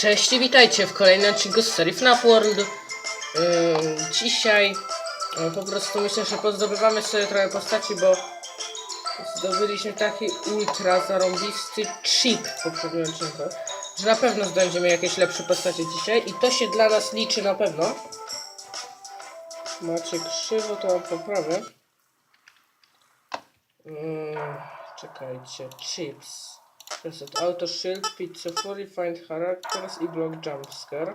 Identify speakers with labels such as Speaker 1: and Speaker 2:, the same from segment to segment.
Speaker 1: Cześć i witajcie w kolejnym odcinku z serii FNAF World. Ym, dzisiaj e, po prostu myślę, że pozdobywamy sobie trochę postaci, bo zdobyliśmy taki ultra zarąbisty chip w poprzednim odcinku, że na pewno zdobędziemy jakieś lepsze postacie dzisiaj i to się dla nas liczy na pewno. Macie krzywo, to mam poprawę. Ym, czekajcie, chips. Reset Auto Shield, Pizza Fury, Find Characters i Block Jumpscare.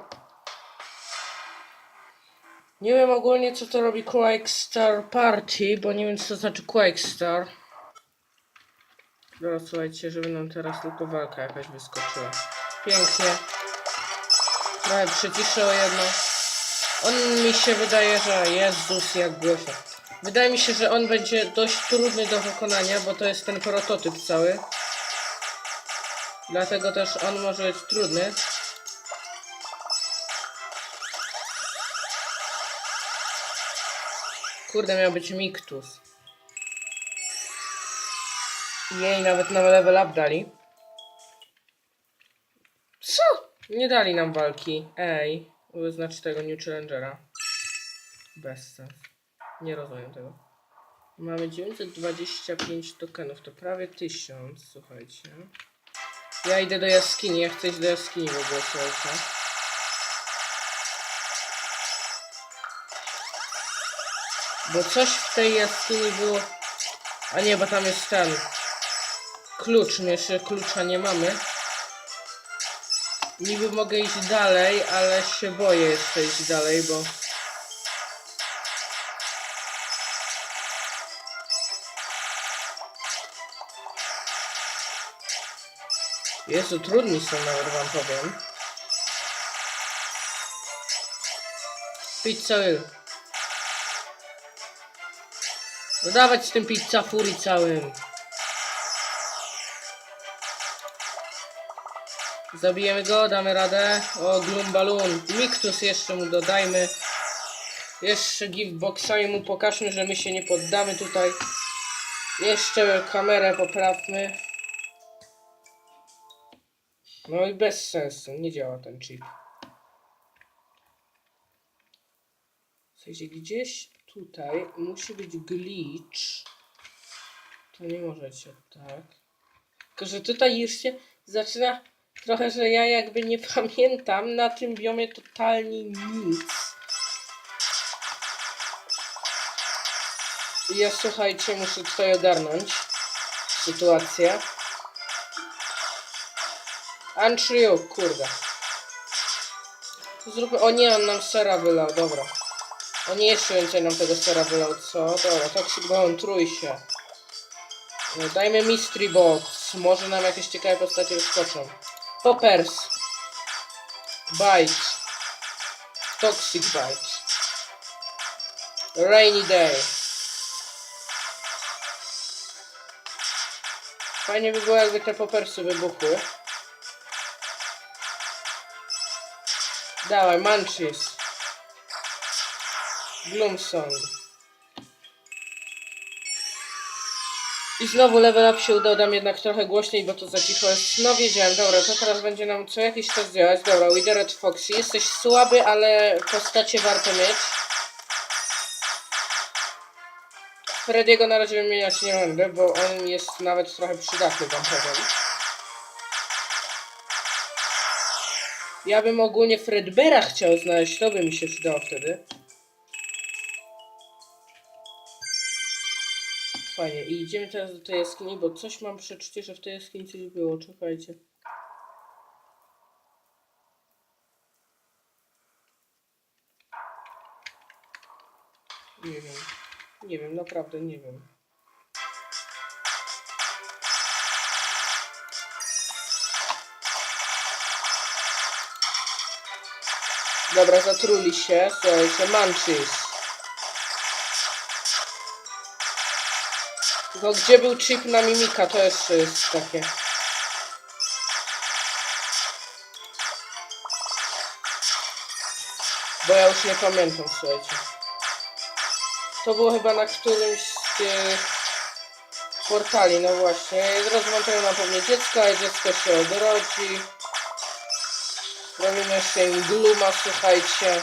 Speaker 1: Nie wiem ogólnie co to robi Quake Star Party, bo nie wiem co to znaczy Quake Star. Dobra, słuchajcie, żeby nam teraz tylko walka jakaś wyskoczyła. Pięknie. Trochę przyciszę o jedno. On mi się wydaje, że Jezus jak głośno. Wydaje mi się, że on będzie dość trudny do wykonania, bo to jest ten prototyp cały. Dlatego też on może być trudny. Kurde, miał być Miktus. Jej, nawet nam level up dali. Co? Nie dali nam walki. Ej, wyznacz tego New Challengera. Bez sens. Nie rozumiem tego. Mamy 925 tokenów, to prawie 1000, słuchajcie. Ja idę do jaskini, ja chcę iść do jaskini w ogóle, słuchajcie. Bo coś w tej jaskini było... A nie, bo tam jest ten... Klucz, my jeszcze klucza nie mamy. Niby mogę iść dalej, ale się boję jeszcze iść dalej, bo... Jezu, trudni są nawet wam powiem. Pizza Will. Dodawać z tym pizza fury całym. Zabijemy go, damy radę. O, Gloom Balloon. Miktus jeszcze mu dodajmy. Jeszcze giftboxami mu pokażmy, że my się nie poddamy tutaj. Jeszcze kamerę poprawmy. No i bez sensu, nie działa ten chip. Sensie gdzieś tutaj musi być glitch. To nie możecie, tak. Tylko, że tutaj już się zaczyna trochę, że ja jakby nie pamiętam na tym biomie totalnie nic. I ja słuchajcie, muszę tutaj ogarnąć sytuację. Andrew, kurde. Zróbmy... O nie, on nam sera wylał, dobra. O nie, jeszcze więcej nam tego sera wylał, co? Dobra, Toxic Bone, trój się. No, dajmy Mystery Box. Może nam jakieś ciekawe postacie wyskoczą. Poppers. Bite. Toxic Bite. Rainy Day. Fajnie by było, jakby te popersy wybuchły. Dawaj, Munchies. Gloomsong. I znowu level up się uda, dam jednak trochę głośniej, bo to za cicho jest. No wiedziałem, dobra, to teraz będzie nam co jakiś czas działać. Dobra, Witheret Foxy, jesteś słaby, ale postacie warto mieć. Frediego na razie wymieniać nie będę, bo on jest nawet trochę przydatny, wam powiem. Ja bym ogólnie Fredbera chciał znaleźć, to by mi się przydało wtedy. Fajnie, i idziemy teraz do tej jaskini, bo coś mam przeczucie, że w tej jaskini coś było, czekajcie. Nie wiem, nie wiem, naprawdę nie wiem. Dobra, zatruli się, słuchajcie, Munchies. Tylko gdzie był chip na mimika, to jeszcze jest takie. Bo ja już nie pamiętam, słuchajcie. To było chyba na którymś z tych portali, no właśnie. Rozmontują nam pewnie dziecko, a dziecko się odrodzi. Robimy im gluma, słuchajcie.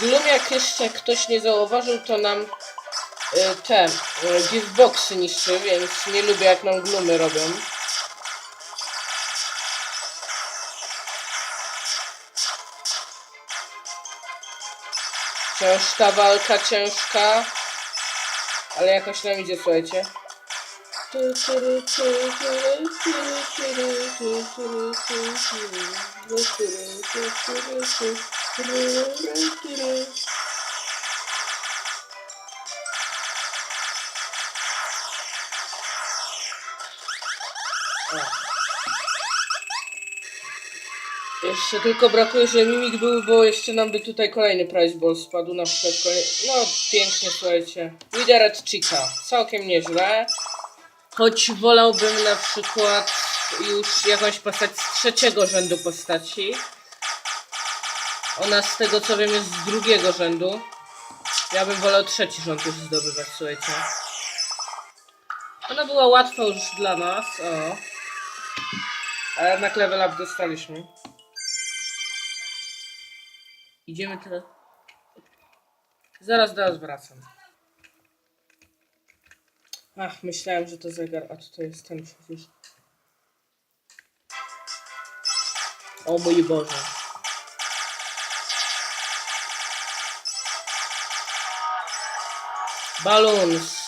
Speaker 1: Glum, jak jeszcze ktoś nie zauważył, to nam y, te y, giftboxy niszczy, więc nie lubię jak nam glumy robią. Ciężka walka, ciężka. Ale jakoś nam idzie, słuchajcie. Jeszcze tylko brakuje, że mimik był, bo jeszcze nam by tutaj kolejny prize ball spadł, na przykład. No, pięknie, słuchajcie. Widerat Chica, całkiem nieźle. Choć wolałbym na przykład już jakąś postać z trzeciego rzędu postaci. Ona z tego co wiem jest z drugiego rzędu. Ja bym wolał trzeci rząd już zdobywać, słuchajcie. Ona była łatwa już dla nas, o. A jednak level up dostaliśmy. Idziemy teraz. Zaraz do nas wracam. Ach, myślałem, że to zegar, a to jest ten przecież. O mój Boże. Balloons.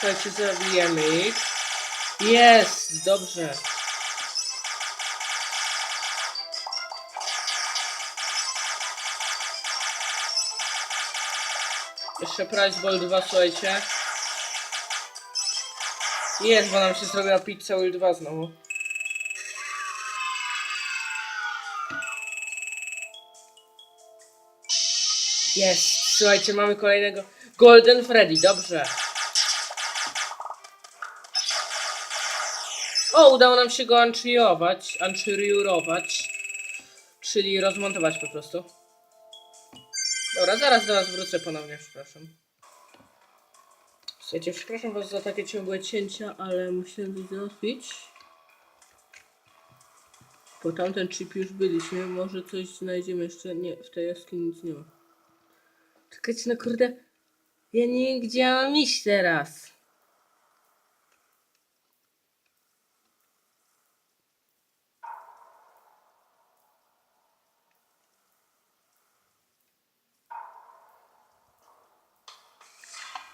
Speaker 1: Słuchajcie, zabijemy ich. Jest, dobrze. Jeszcze Price Ball 2, słuchajcie. Jest, bo nam się zrobiła pizza Will 2 znowu. Jest, słuchajcie, mamy kolejnego Golden Freddy, dobrze. O, udało nam się go unchriować, unchriować, czyli rozmontować po prostu. Dobra, zaraz do was wrócę ponownie, przepraszam. Słuchajcie, przepraszam was za takie ciągłe cięcia, ale musiałem coś załatwić. Po tamten chip już byliśmy, może coś znajdziemy jeszcze. Nie, w tej jaskini nic nie ma. Czekajcie, no kurde. Ja nie mam iść teraz.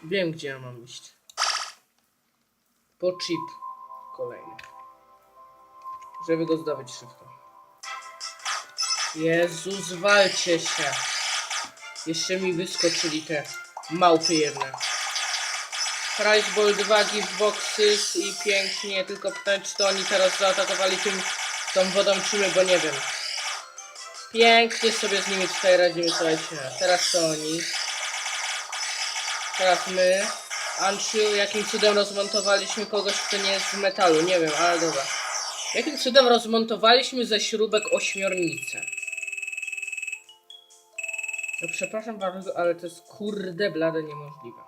Speaker 1: Wiem, gdzie ja mam iść. Po chip kolejny. Żeby go zdobyć szybko. Jezus, walcie się. Jeszcze mi wyskoczyli te małpy jedne. Price Ball 2 giftboxy i pięknie, tylko pytanie, czy to oni teraz zaatakowali tym, tą wodą, czy my, bo nie wiem. Pięknie sobie z nimi tutaj radzimy, słuchajcie. Teraz to oni. Teraz my. Ansiu, jakim cudem rozmontowaliśmy kogoś, kto nie jest z metalu, nie wiem, ale dobra. Jakim cudem rozmontowaliśmy ze śrubek ośmiornicę? No przepraszam bardzo, ale to jest kurde blade niemożliwe.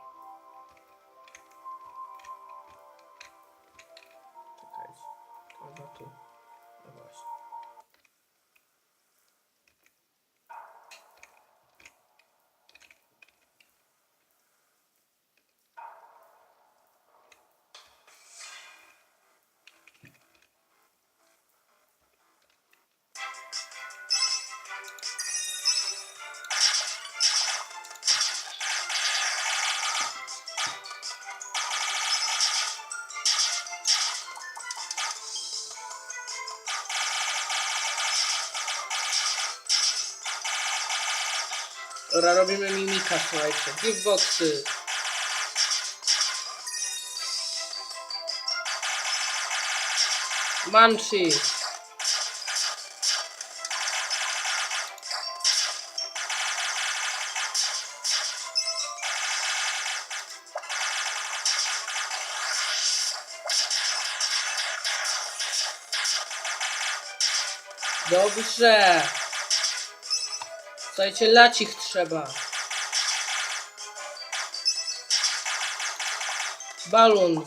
Speaker 1: Dobra, robimy mimika, słuchajcie. Giftboxy. Manchi. Dobrze. Słuchajcie, lać ich trzeba. Balon.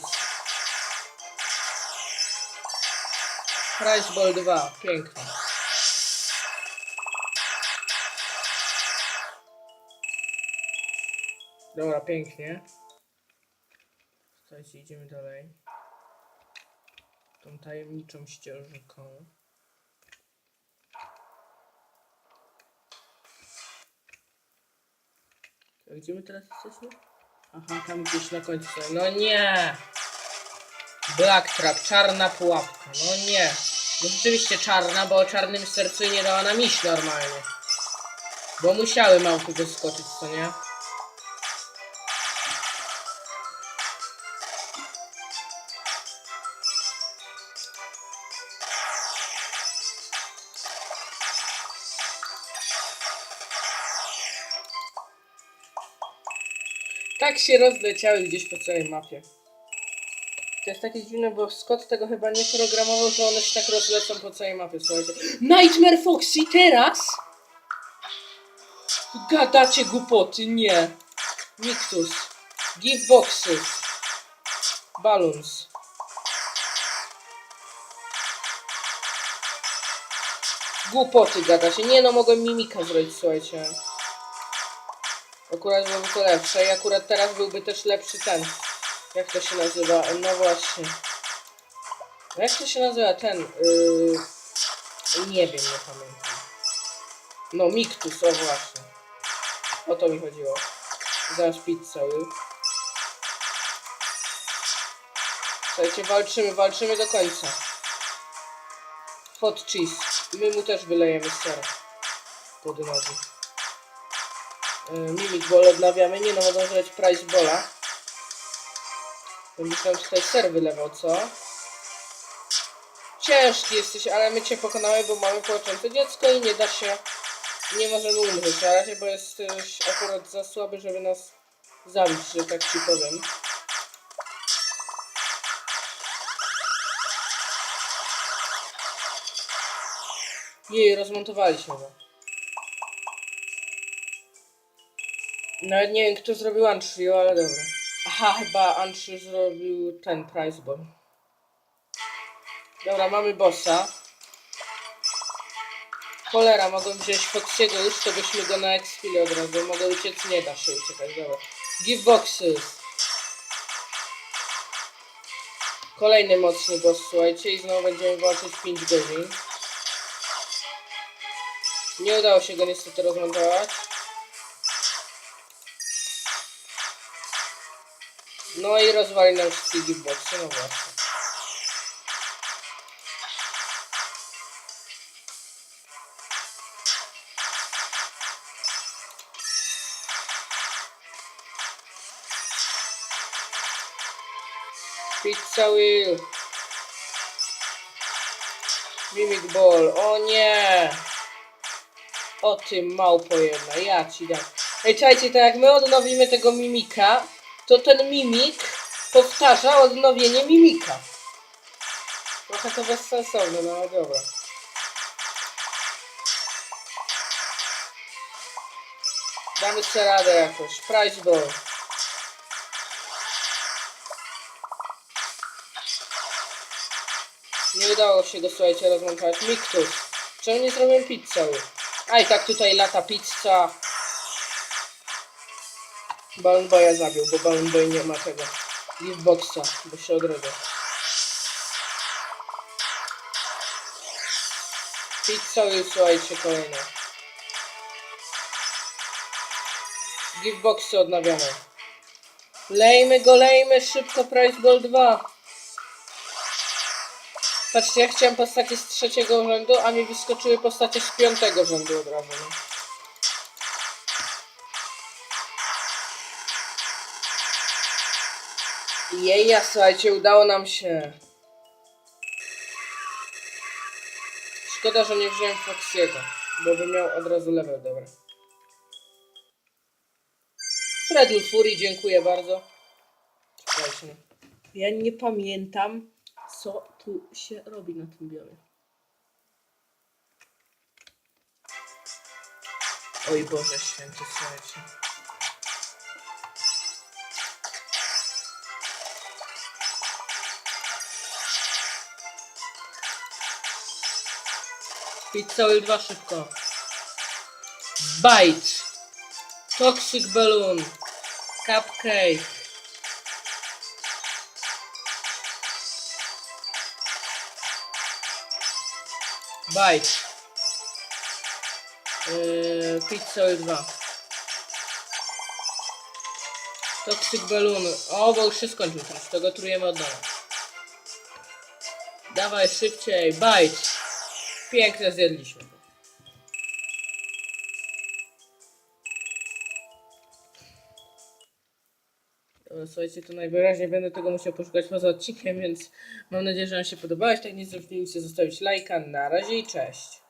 Speaker 1: Price Ball 2. Pięknie. Dobra, pięknie. Słuchajcie, idziemy dalej. Tą tajemniczą ścieżką. A gdzie my teraz jesteśmy? Aha, tam gdzieś na końcu. No nie! Black Trap, czarna pułapka. No nie. No rzeczywiście czarna, bo o czarnym sercu nie dała nam iść normalnie. Bo musiały małpy wyskoczyć, co nie? Tak się rozleciały gdzieś po całej mapie. To jest takie dziwne, bo Scott tego chyba nie programował, że one się tak rozlecą po całej mapie, słuchajcie. Nightmare Foxy teraz? Gadacie głupoty, nie. Nictus. Give boxes. Balloons. Głupoty gadacie. Nie no, mogłem mimika zrobić, słuchajcie. Akurat byłoby to lepsze i akurat teraz byłby też lepszy ten. Jak to się nazywa? No właśnie. Jak to się nazywa ten? Yy... Nie wiem, nie pamiętam. No, Miktus, o właśnie. O to mi chodziło. Zamiast pizzały. Słuchajcie, walczymy, walczymy do końca. Hot cheese. My mu też wylejemy ser. Pod nogi. Yy, Mimik Ball odnawiamy. Nie no, mogą zrobić Price Bola. Myślałem, że tutaj ser wylewał, co? Ciężki jesteś, ale my cię pokonamy, bo mamy płaczące dziecko i nie da się... Nie możemy umrzeć na razie, bo jesteś akurat za słaby, żeby nas zabić, że tak ci powiem. Jej, rozmontowaliśmy go. Nawet nie wiem, kto zrobił Antrio, ale dobra. Aha, chyba Antrio zrobił ten Price Ball. Dobra, mamy bossa. Cholera, mogłem wziąć Foxiego już, to byśmy go na expili od razu. Mogę uciec, nie da się uciekać, dobra. Give boxes. Kolejny mocny boss, słuchajcie, i znowu będziemy walczyć 5 godzin. Nie udało się go niestety rozmontować. No i rozwali nam wszystkie giftboxy, no właśnie. Pizza Wheel. Mimic Ball. O nie! O ty małpo jedna, ja ci dam. Ej, czekajcie, to jak my odnowimy tego mimika, to ten mimik powtarza odnowienie mimika. Trochę to bezsensowne, no ale dobra. Damy sobie radę jakoś. Price ball. Nie udało się go, słuchajcie, rozmontować. Miktus. Czemu nie zrobiłem pizzę? A i tak tutaj lata pizza. Balloon Boya zabił, bo Balloon Boy nie ma tego. Giftboxa, bo się. Pizza i słuchajcie kolejne. Giftboxy odnawiamy. Lejmy go, lejmy szybko Price Ball 2. Patrzcie, ja chciałem postacie z trzeciego rzędu, a mi wyskoczyły postacie z piątego rzędu od razu. No. Jeja, słuchajcie, udało nam się. Szkoda, że nie wziąłem Foxiego, bo by miał od razu level, dobra. Fredul Fury, dziękuję bardzo. Czekajcie. Ja nie pamiętam, co tu się robi na tym biomie. Oj Boże święty, słuchajcie. Pizza Oil 2 szybko. Bite. Toxic Balloon. Cupcake. Bite. Yy, Pizza Oil 2. Toxic Balloon. O, bo już się skończył teraz. To go trujemy od nowa. Dawaj szybciej. Bite. Pięknie zjedliśmy. Dobra, Słuchajcie, to najwyraźniej będę tego musiał poszukać poza odcinkiem, więc mam nadzieję, że Wam się podobałeś. Tak nie zapomnijcie zostawić lajka. Na razie i cześć.